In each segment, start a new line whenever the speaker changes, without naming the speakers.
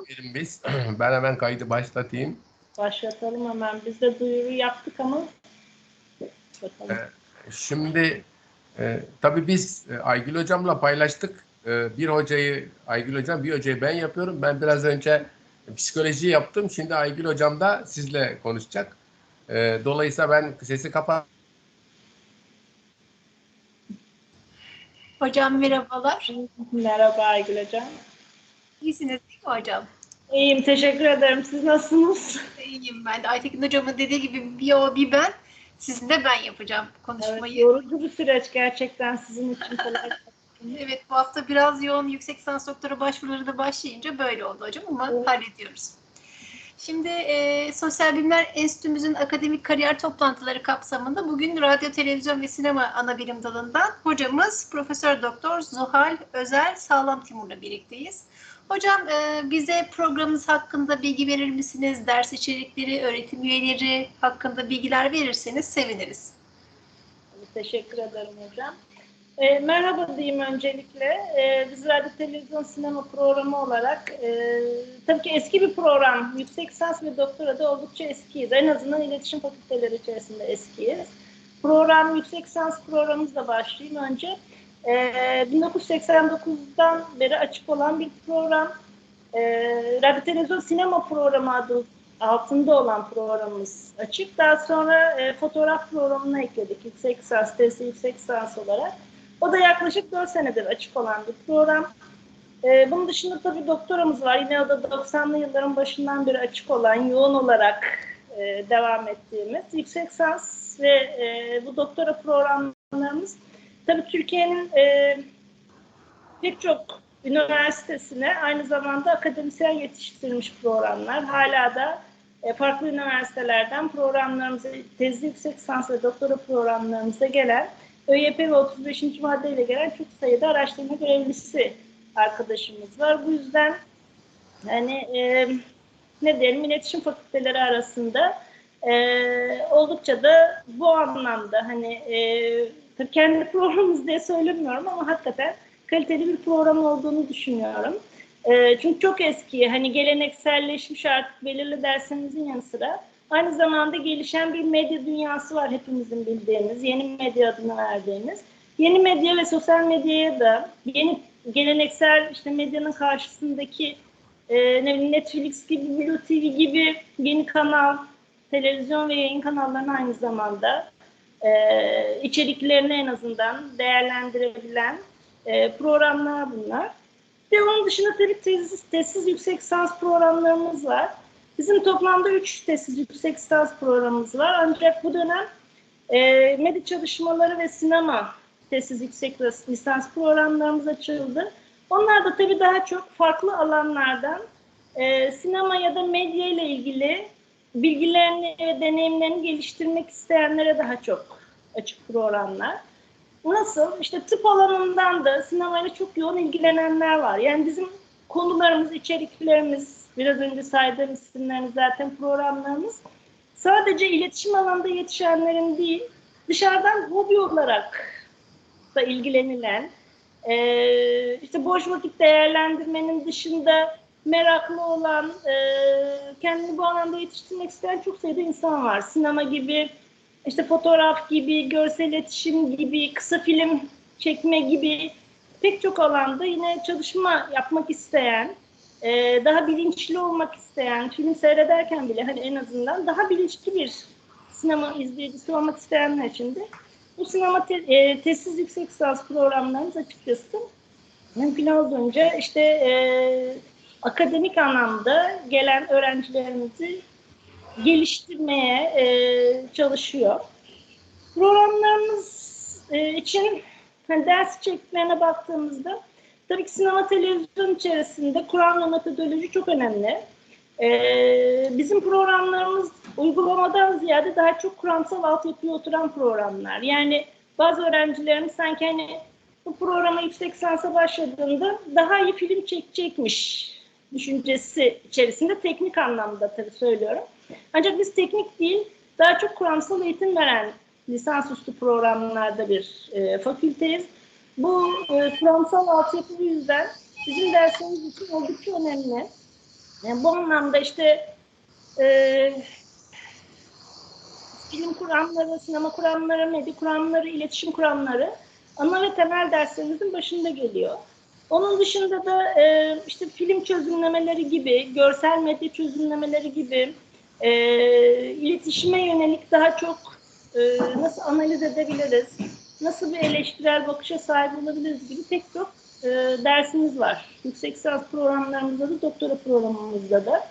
başlayalım biz. Ben hemen kaydı başlatayım.
Başlatalım hemen. Biz de duyuru yaptık ama bakalım.
Evet. Şimdi e, tabii biz e, Aygül hocamla paylaştık. E, bir hocayı Aygül hocam, bir hocayı ben yapıyorum. Ben biraz önce psikoloji yaptım. Şimdi Aygül hocam da sizle konuşacak. E, dolayısıyla ben sesi kapat.
Hocam merhabalar.
Merhaba Aygül Hocam.
İyisiniz hocam?
İyiyim, teşekkür ederim. Siz nasılsınız?
İyiyim ben de. Aytekin hocamın dediği gibi bir o bir ben. Sizin de ben yapacağım
Evet,
konuşmayı.
yorucu bir süreç gerçekten sizin için. kolay.
Evet, bu hafta biraz yoğun yüksek lisans doktora başvuruları da başlayınca böyle oldu hocam ama
Evet.
hallediyoruz. Şimdi e, Sosyal Bilimler Enstitümüzün akademik kariyer toplantıları kapsamında bugün radyo, televizyon ve sinema ana bilim dalından hocamız Profesör Doktor Zuhal Özel Sağlam Timur'la birlikteyiz. Hocam e, bize programımız hakkında bilgi verir misiniz? Ders içerikleri, öğretim üyeleri hakkında bilgiler verirseniz seviniriz.
Teşekkür ederim hocam. E, merhaba diyeyim öncelikle. E, biz radyo, televizyon, sinema programı olarak e, tabii ki eski bir program. Yüksek lisans ve doktora da oldukça eskiyiz. En azından iletişim fakülteleri içerisinde eskiyiz. Program, yüksek lisans programımızla başlayayım önce. E, 1989'dan beri açık olan bir program. E, radyo, televizyon, sinema programı adı altında olan programımız açık. Daha sonra e, fotoğraf programına ekledik yüksek lisans, tezi yüksek lisans olarak. O da yaklaşık 4 senedir açık olan bir program. E, bunun dışında tabii doktoramız var. Yine o da 90'lı yılların başından beri açık olan, yoğun olarak e, devam ettiğimiz yüksek lisans ve e, bu doktora programlarımız tabii Türkiye'nin e, pek çok üniversitesine aynı zamanda akademisyen yetiştirilmiş programlar. Hala da e, farklı üniversitelerden programlarımıza, tezli yüksek lisans ve doktora programlarımıza gelen ÖYP ve 35. maddeyle gelen çok sayıda araştırma görevlisi arkadaşımız var. Bu yüzden yani e, ne diyelim iletişim fakülteleri arasında e, oldukça da bu anlamda hani e, tabii kendi programımız diye söylemiyorum ama hakikaten kaliteli bir program olduğunu düşünüyorum. E, çünkü çok eski, hani gelenekselleşmiş artık belirli derslerimizin yanı sıra aynı zamanda gelişen bir medya dünyası var hepimizin bildiğimiz, yeni medya adını verdiğimiz. Yeni medya ve sosyal medyaya da yeni geleneksel işte medyanın karşısındaki e, Netflix gibi, Blue TV gibi yeni kanal, televizyon ve yayın kanallarının aynı zamanda e, içeriklerini en azından değerlendirebilen e, programlar bunlar. Ve onun dışında tabii tezsiz, tezsiz yüksek lisans programlarımız var. Bizim toplamda 3 tezsiz yüksek lisans programımız var. Ancak bu dönem e, medya çalışmaları ve sinema tezsiz yüksek lisans programlarımız açıldı. Onlar da tabii daha çok farklı alanlardan e, sinema ya da medya ile ilgili bilgilerini ve deneyimlerini geliştirmek isteyenlere daha çok açık programlar. Nasıl? İşte tıp alanından da sinemayla çok yoğun ilgilenenler var. Yani bizim konularımız, içeriklerimiz, biraz önce saydığım isimlerimiz zaten programlarımız sadece iletişim alanında yetişenlerin değil, dışarıdan hobi olarak da ilgilenilen, işte boş vakit değerlendirmenin dışında meraklı olan, e, kendini bu alanda yetiştirmek isteyen çok sayıda insan var. Sinema gibi, işte fotoğraf gibi, görsel iletişim gibi, kısa film çekme gibi pek çok alanda yine çalışma yapmak isteyen, e, daha bilinçli olmak isteyen, film seyrederken bile hani en azından daha bilinçli bir sinema izleyicisi olmak isteyenler için de bu sinema te, e, tezsiz yüksek lisans programlarımız açıkçası mümkün olduğunca işte e, akademik anlamda gelen öğrencilerimizi geliştirmeye e, çalışıyor. Programlarımız e, için hani ders içeriklerine baktığımızda tabii ki sinema televizyon içerisinde Kur'an ve metodoloji çok önemli. E, bizim programlarımız uygulamadan ziyade daha çok kuramsal altyapıya oturan programlar. Yani bazı öğrencilerimiz sanki hani bu programa yüksek lisansa başladığında daha iyi film çekecekmiş düşüncesi içerisinde teknik anlamda tabii söylüyorum. Ancak biz teknik değil, daha çok kuramsal eğitim veren lisansüstü programlarda bir e, fakülteyiz. Bu e, kuramsal altyapı yüzden bizim derslerimiz için oldukça önemli. Yani bu anlamda işte e, film kuramları, sinema kuramları, medya kuramları, iletişim kuramları ana ve temel derslerimizin başında geliyor. Onun dışında da e, işte film çözümlemeleri gibi, görsel medya çözümlemeleri gibi, e, iletişime yönelik daha çok e, nasıl analiz edebiliriz, nasıl bir eleştirel bakışa sahip olabiliriz gibi pek çok e, dersimiz var. Yüksek lisans programlarımızda da, doktora programımızda da.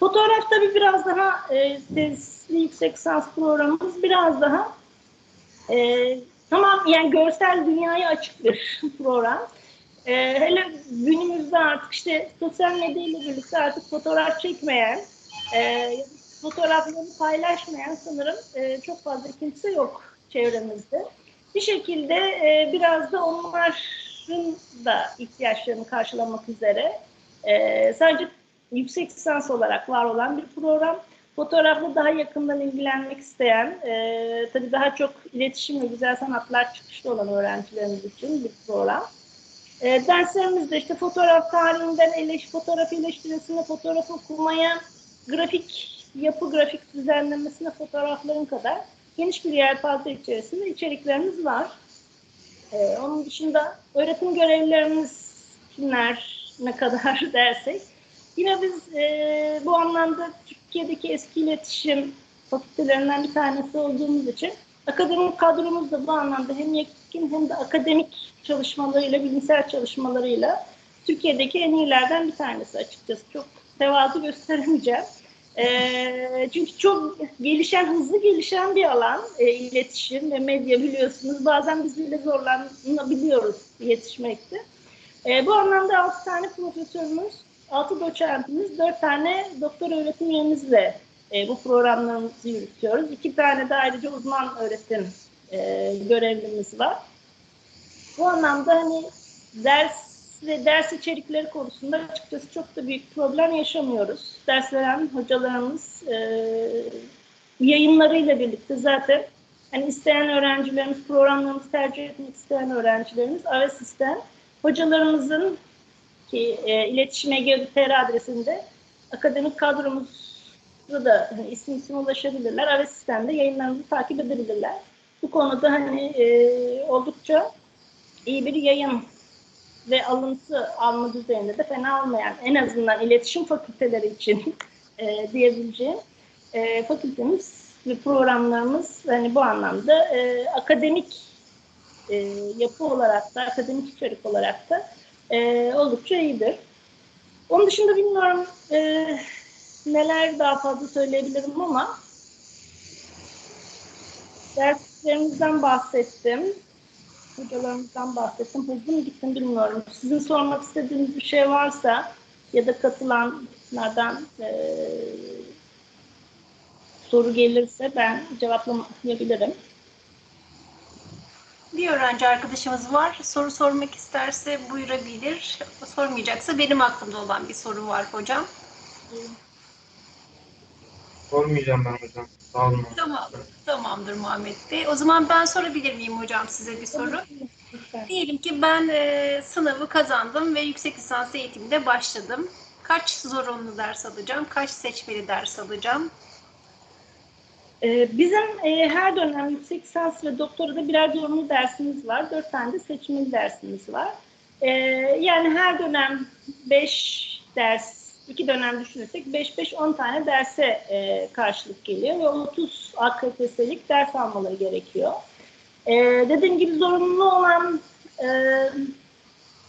Fotoğraf tabii biraz daha e, tezli yüksek lisans programımız biraz daha e, tamam yani görsel dünyaya açık bir program. E, hele günümüzde artık işte sosyal medya ile birlikte artık fotoğraf çekmeyen, e, fotoğraflarını paylaşmayan sanırım e, çok fazla kimse yok çevremizde. Bir şekilde e, biraz da onların da ihtiyaçlarını karşılamak üzere e, sadece yüksek lisans olarak var olan bir program. Fotoğrafla daha yakından ilgilenmek isteyen, e, tabii daha çok iletişim ve güzel sanatlar çıkışlı olan öğrencilerimiz için bir program. E, derslerimizde işte fotoğraf tarihinden eleş, fotoğraf eleştirisine, fotoğraf okumaya, grafik yapı, grafik düzenlemesine fotoğrafların kadar geniş bir yelpaze içerisinde içeriklerimiz var. E, onun dışında öğretim görevlilerimiz kimler, ne kadar dersek, Yine biz e, bu anlamda Türkiye'deki eski iletişim fakültelerinden bir tanesi olduğumuz için akademik kadromuz da bu anlamda hem yetkin hem de akademik çalışmalarıyla, bilimsel çalışmalarıyla Türkiye'deki en iyilerden bir tanesi açıkçası. Çok tevazu gösteremeyeceğim. E, çünkü çok gelişen, hızlı gelişen bir alan e, iletişim ve medya biliyorsunuz. Bazen biz bile zorlanabiliyoruz yetişmekte. E, bu anlamda 6 tane profesörümüz 6 doçentimiz, 4 tane doktor öğretim üyemizle e, bu programlarımızı yürütüyoruz. 2 tane de ayrıca uzman öğretim e, görevlimiz var. Bu anlamda hani ders ve ders içerikleri konusunda açıkçası çok da büyük problem yaşamıyoruz. Ders veren hocalarımız e, yayınlarıyla birlikte zaten hani isteyen öğrencilerimiz, programlarımızı tercih etmek isteyen öğrencilerimiz AVESİS'ten hocalarımızın ki e, iletişim Ege.tr adresinde akademik kadromuzda da hani, isim isim ulaşabilirler. Ara sistemde yayınlarımızı takip edebilirler. Bu konuda hani e, oldukça iyi bir yayın ve alıntı alma düzeyinde de fena olmayan en azından iletişim fakülteleri için e, diyebileceğim e, fakültemiz ve programlarımız hani bu anlamda e, akademik e, yapı olarak da akademik içerik olarak da e, oldukça iyidir. Onun dışında bilmiyorum e, neler daha fazla söyleyebilirim ama derslerimizden bahsettim. Hocalarımızdan bahsettim. Hızlı mı gittim bilmiyorum. Sizin sormak istediğiniz bir şey varsa ya da katılanlardan e, soru gelirse ben cevaplayabilirim.
Bir öğrenci arkadaşımız var. Soru sormak isterse buyurabilir. Sormayacaksa benim aklımda olan bir soru var hocam.
Sormayacağım ben hocam. Sağ olun.
Tamam, tamamdır Muhammed Bey. O zaman ben sorabilir miyim hocam size bir soru?
Lütfen.
Diyelim ki ben e, sınavı kazandım ve yüksek lisans eğitiminde başladım. Kaç zorunlu ders alacağım? Kaç seçmeli ders alacağım?
Ee, Bizim e, her dönem yüksek lisans ve doktorada birer zorunlu dersimiz var. Dört tane de seçmeli dersimiz var. Ee, Yani her dönem beş ders, iki dönem düşünürsek beş beş on tane derse e, karşılık geliyor ve 30 AKTS'lik ders almaları gerekiyor. Ee, Dediğim gibi zorunlu olan e,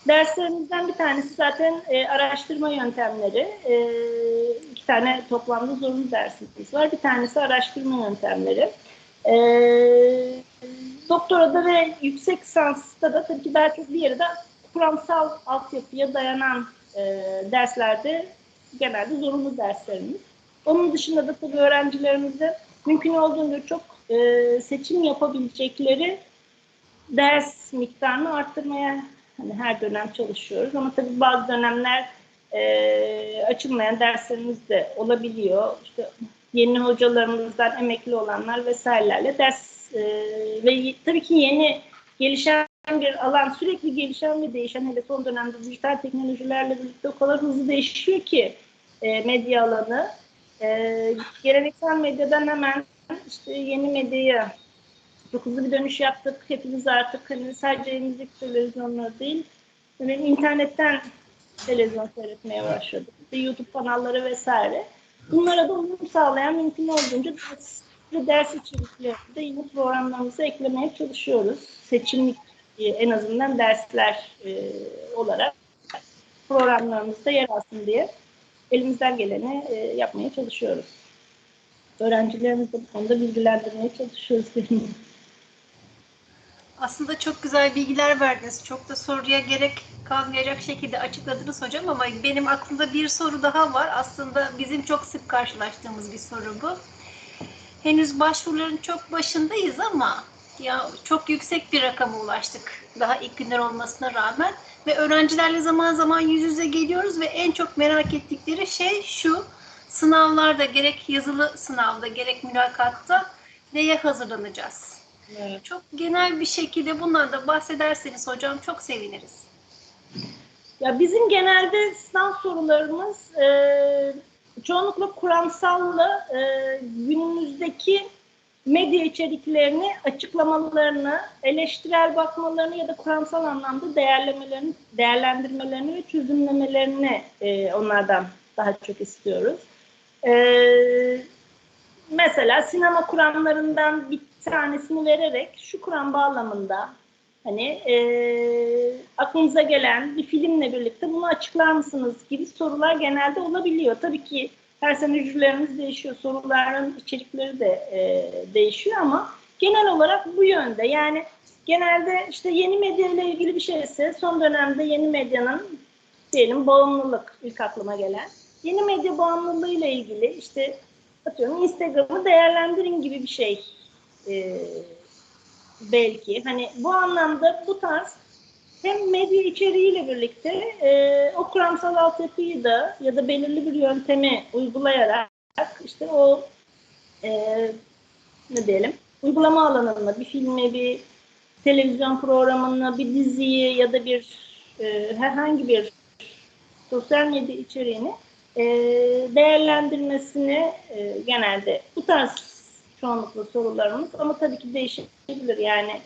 derslerimizden bir tanesi zaten e, araştırma yöntemleri. E, iki tane toplamda zorunlu dersimiz var. Bir tanesi araştırma yöntemleri. E, doktorada ve yüksek lisansta da tabii ki daha çok bir yerde kuramsal altyapıya dayanan e, derslerde genelde zorunlu derslerimiz. Onun dışında da tabii öğrencilerimizde mümkün olduğunca çok e, seçim yapabilecekleri ders miktarını arttırmaya hani her dönem çalışıyoruz. Ama tabii bazı dönemler e, açılmayan derslerimiz de olabiliyor. İşte yeni hocalarımızdan emekli olanlar vesairelerle ders e, ve tabii ki yeni gelişen bir alan sürekli gelişen ve değişen hele son dönemde dijital teknolojilerle birlikte o kadar hızlı değişiyor ki e, medya alanı. E, geleneksel medyadan hemen işte yeni medyaya çok hızlı bir dönüş yaptık. Hepimiz artık hani sadece müzik televizyonları değil, yani internetten televizyon seyretmeye başladık. İşte YouTube kanalları vesaire. Bunlara da uyum sağlayan mümkün olduğunca ders ve ders içeriklerini de yeni programlarımıza eklemeye çalışıyoruz. Seçimlik e, en azından dersler e, olarak programlarımızda yer alsın diye elimizden geleni e, yapmaya çalışıyoruz. Öğrencilerimizi bu konuda bilgilendirmeye çalışıyoruz.
Aslında çok güzel bilgiler verdiniz. Çok da soruya gerek kalmayacak şekilde açıkladınız hocam ama benim aklımda bir soru daha var. Aslında bizim çok sık karşılaştığımız bir soru bu. Henüz başvuruların çok başındayız ama ya çok yüksek bir rakama ulaştık daha ilk günler olmasına rağmen ve öğrencilerle zaman zaman yüz yüze geliyoruz ve en çok merak ettikleri şey şu sınavlarda gerek yazılı sınavda gerek mülakatta neye hazırlanacağız?
Evet.
Çok genel bir şekilde bundan da bahsederseniz hocam çok seviniriz.
Ya bizim genelde sınav sorularımız e, çoğunlukla kuramsalla e, günümüzdeki medya içeriklerini, açıklamalarını, eleştirel bakmalarını ya da kuramsal anlamda değerlemelerini, değerlendirmelerini ve çözümlemelerini e, onlardan daha çok istiyoruz. E, mesela sinema kuramlarından bir tanesini vererek şu kuram bağlamında hani e, aklınıza gelen bir filmle birlikte bunu açıklar mısınız gibi sorular genelde olabiliyor. Tabii ki her sene jürilerimiz değişiyor, soruların içerikleri de e, değişiyor ama genel olarak bu yönde. Yani genelde işte yeni medya ile ilgili bir şeyse son dönemde yeni medyanın diyelim bağımlılık ilk aklıma gelen. Yeni medya bağımlılığı ile ilgili işte atıyorum Instagram'ı değerlendirin gibi bir şey e, belki. Hani bu anlamda bu tarz hem medya içeriğiyle birlikte e, o kuramsal altyapıyı da ya da belirli bir yöntemi uygulayarak işte o e, ne diyelim uygulama alanını bir filmi, bir televizyon programını, bir diziyi ya da bir e, herhangi bir sosyal medya içeriğini e, değerlendirmesini e, genelde bu tarz çoğunlukla sorularımız ama tabii ki değişebilir. Yani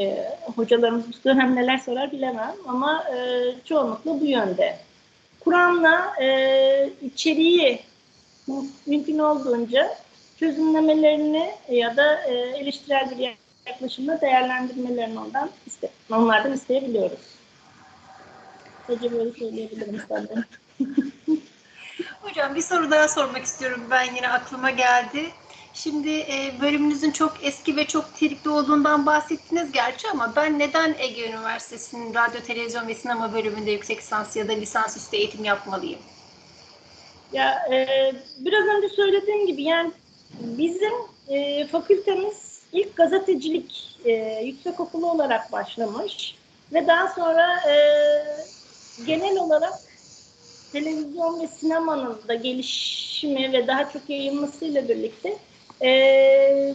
e, hocalarımız bu dönem neler sorar bilemem ama e, çoğunlukla bu yönde. Kur'an'la e, içeriği mümkün olduğunca çözümlemelerini ya da e, eleştirel bir yaklaşımla değerlendirmelerini ondan iste, onlardan isteyebiliyoruz. Sadece böyle söyleyebilirim senden.
Hocam bir soru daha sormak istiyorum. Ben yine aklıma geldi. Şimdi e, bölümünüzün çok eski ve çok nitelikli olduğundan bahsettiniz gerçi ama ben neden Ege Üniversitesi'nin radyo, televizyon ve sinema bölümünde yüksek lisans ya da lisansüstü eğitim yapmalıyım?
Ya e, biraz önce söylediğim gibi yani bizim e, fakültemiz ilk gazetecilik e, yüksek okulu olarak başlamış ve daha sonra e, genel olarak televizyon ve sinemanın da gelişimi ve daha çok yayılmasıyla birlikte e,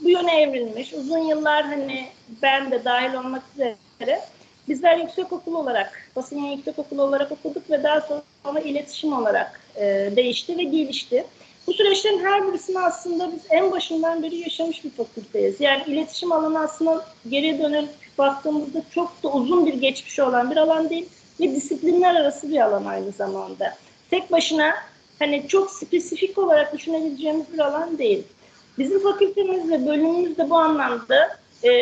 bu yöne evrilmiş. Uzun yıllar hani ben de dahil olmak üzere bizler yüksek okul olarak, basın yayın yüksek okulu olarak okuduk ve daha sonra iletişim olarak e, değişti ve gelişti. Bu süreçlerin her birisini aslında biz en başından beri yaşamış bir fakülteyiz. Yani iletişim alanı aslında geriye dönüp baktığımızda çok da uzun bir geçmişi olan bir alan değil ve disiplinler arası bir alan aynı zamanda. Tek başına hani çok spesifik olarak düşünebileceğimiz bir alan değil. Bizim fakültemiz ve bölümümüz de bu anlamda e,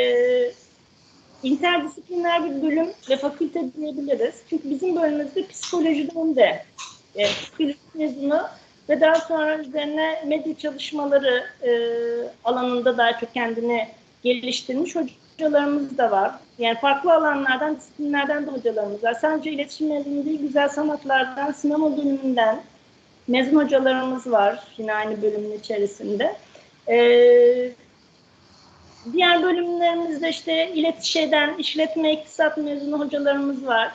interdisipliner bir bölüm ve fakülte diyebiliriz. Çünkü bizim bölümümüzde psikolojiden de e, psikoloji mezunu ve daha sonra üzerine medya çalışmaları e, alanında daha çok kendini geliştirmiş hocalarımız da var. Yani farklı alanlardan, disiplinlerden de hocalarımız var. Sadece iletişim mezunu değil, güzel sanatlardan, sinema bölümünden mezun hocalarımız var yine aynı bölümün içerisinde. Ee, diğer bölümlerimizde işte iletişimden, işletme, iktisat mezunu hocalarımız var.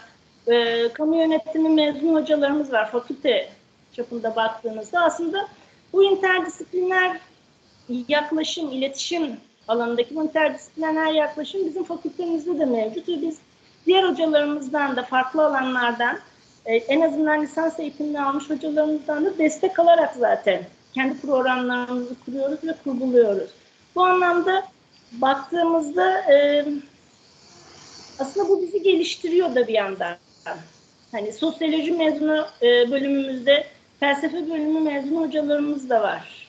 Ee, kamu yönetimi mezunu hocalarımız var. Fakülte çapında baktığınızda aslında bu interdisipliner yaklaşım, iletişim alanındaki bu interdisipliner yaklaşım bizim fakültemizde de mevcut ve biz diğer hocalarımızdan da farklı alanlardan e, en azından lisans eğitimini almış hocalarımızdan da destek alarak zaten kendi programlarımızı kuruyoruz ve kurguluyoruz. Bu anlamda baktığımızda e, aslında bu bizi geliştiriyor da bir yandan. Hani sosyoloji mezunu e, bölümümüzde felsefe bölümü mezunu hocalarımız da var.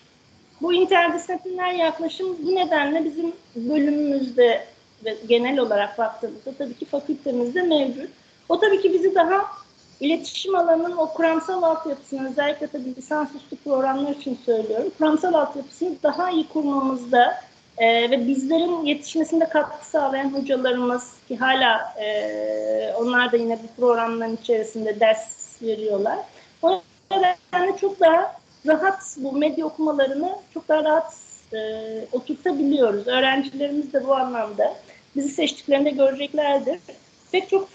Bu interdisipliner yaklaşım bu nedenle bizim bölümümüzde ve genel olarak baktığımızda tabii ki fakültemizde mevcut. O tabii ki bizi daha iletişim alanının o kuramsal altyapısını özellikle tabii lisansüstü programlar için söylüyorum. Kuramsal altyapısını daha iyi kurmamızda e, ve bizlerin yetişmesinde katkı sağlayan hocalarımız ki hala e, onlar da yine bu programların içerisinde ders veriyorlar. O nedenle çok daha rahat bu medya okumalarını çok daha rahat e, oturtabiliyoruz. Öğrencilerimiz de bu anlamda bizi seçtiklerinde göreceklerdir. Pek çok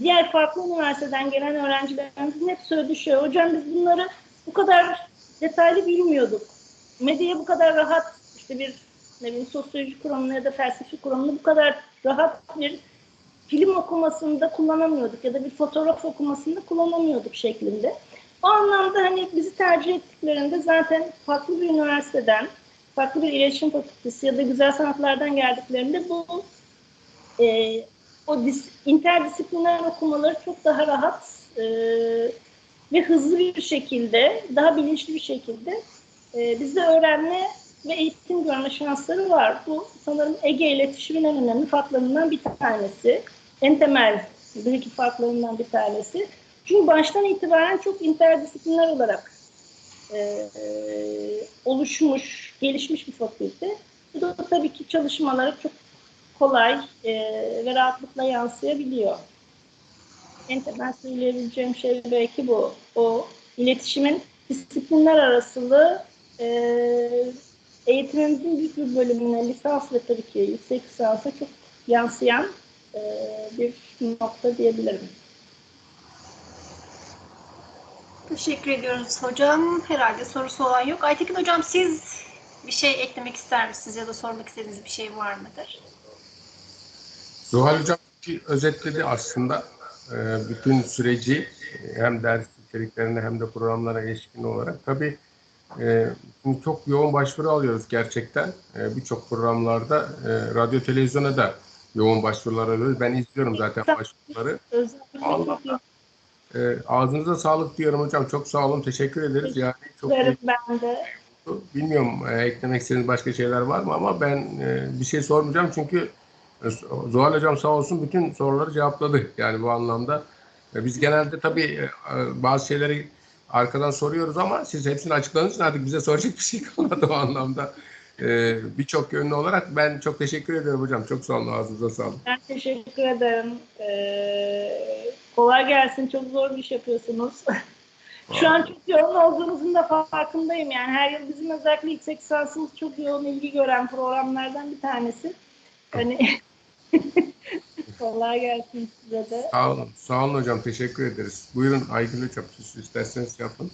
diğer farklı üniversiteden gelen öğrencilerimizin hep söylediği şey, hocam biz bunları bu kadar detaylı bilmiyorduk. Medyaya bu kadar rahat işte bir ne bileyim sosyoloji kuramını ya da felsefe kuramını bu kadar rahat bir film okumasında kullanamıyorduk ya da bir fotoğraf okumasında kullanamıyorduk şeklinde. O anlamda hani bizi tercih ettiklerinde zaten farklı bir üniversiteden, farklı bir iletişim fakültesi ya da güzel sanatlardan geldiklerinde bu e, o dis, interdisipliner okumaları çok daha rahat e, ve hızlı bir şekilde, daha bilinçli bir şekilde e, bizde öğrenme ve eğitim görme şansları var. Bu sanırım Ege iletişimin en önemli farklarından bir tanesi. En temel bir iki farklarından bir tanesi. Çünkü baştan itibaren çok interdisipliner olarak e, oluşmuş, gelişmiş bir fakülte. Bu da tabii ki çalışmalara çok kolay e, ve rahatlıkla yansıyabiliyor. En temel söyleyebileceğim şey belki bu. O iletişimin disiplinler arasılığı e, eğitimimizin büyük bir bölümüne lisans ve tabii ki yüksek lisansa çok yansıyan e, bir nokta diyebilirim.
Teşekkür ediyoruz hocam. Herhalde sorusu olan yok. Aytekin hocam siz bir şey eklemek ister misiniz ya da sormak istediğiniz bir şey var mıdır?
Zuhal Hocam özetledi aslında e, bütün süreci hem ders içeriklerine hem de programlara ilişkin olarak. Tabii e, şimdi çok yoğun başvuru alıyoruz gerçekten. E, Birçok programlarda radyo televizyona da yoğun başvurular alıyoruz. Ben izliyorum zaten başvuruları. Allah ağzınıza sağlık diyorum hocam. Çok sağ olun. Teşekkür ederiz. Yani çok
ben de.
Bilmiyorum eklemek istediğiniz başka şeyler var mı ama ben bir şey sormayacağım çünkü Zuhal Hocam sağ olsun bütün soruları cevapladı yani bu anlamda. E, biz genelde tabii e, bazı şeyleri arkadan soruyoruz ama siz hepsini açıkladığınız için artık bize soracak bir şey kalmadı o anlamda. E, Birçok yönlü olarak ben çok teşekkür ediyorum hocam. Çok sağ olun. Ağzınıza sağlık.
Ben teşekkür ederim. Ee, kolay gelsin. Çok zor bir iş yapıyorsunuz. Şu an çok yoğun olduğunuzun da farkındayım. Yani her yıl bizim özellikle yüksek lisansımız çok yoğun ilgi gören programlardan bir tanesi. Hani kolay gelsin size de.
Sağ olun. Sağ olun hocam. Teşekkür ederiz. Buyurun Aygül Hocam. Siz isterseniz yapın.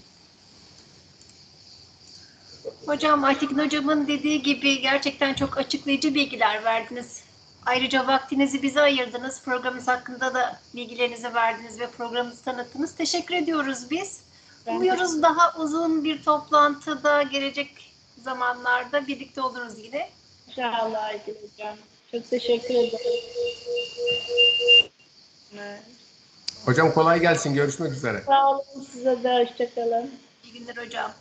Hocam Aytekin hocamın dediği gibi gerçekten çok açıklayıcı bilgiler verdiniz. Ayrıca vaktinizi bize ayırdınız. Programımız hakkında da bilgilerinizi verdiniz ve programımızı tanıttınız. Teşekkür ediyoruz biz.
Ben
Umuyoruz daha uzun bir toplantıda gelecek zamanlarda birlikte oluruz yine.
İnşallah Aygül Hocam. Çok teşekkür ederim. Evet.
Hocam kolay gelsin. Görüşmek üzere.
Sağ olun size de. Hoşçakalın.
İyi günler hocam.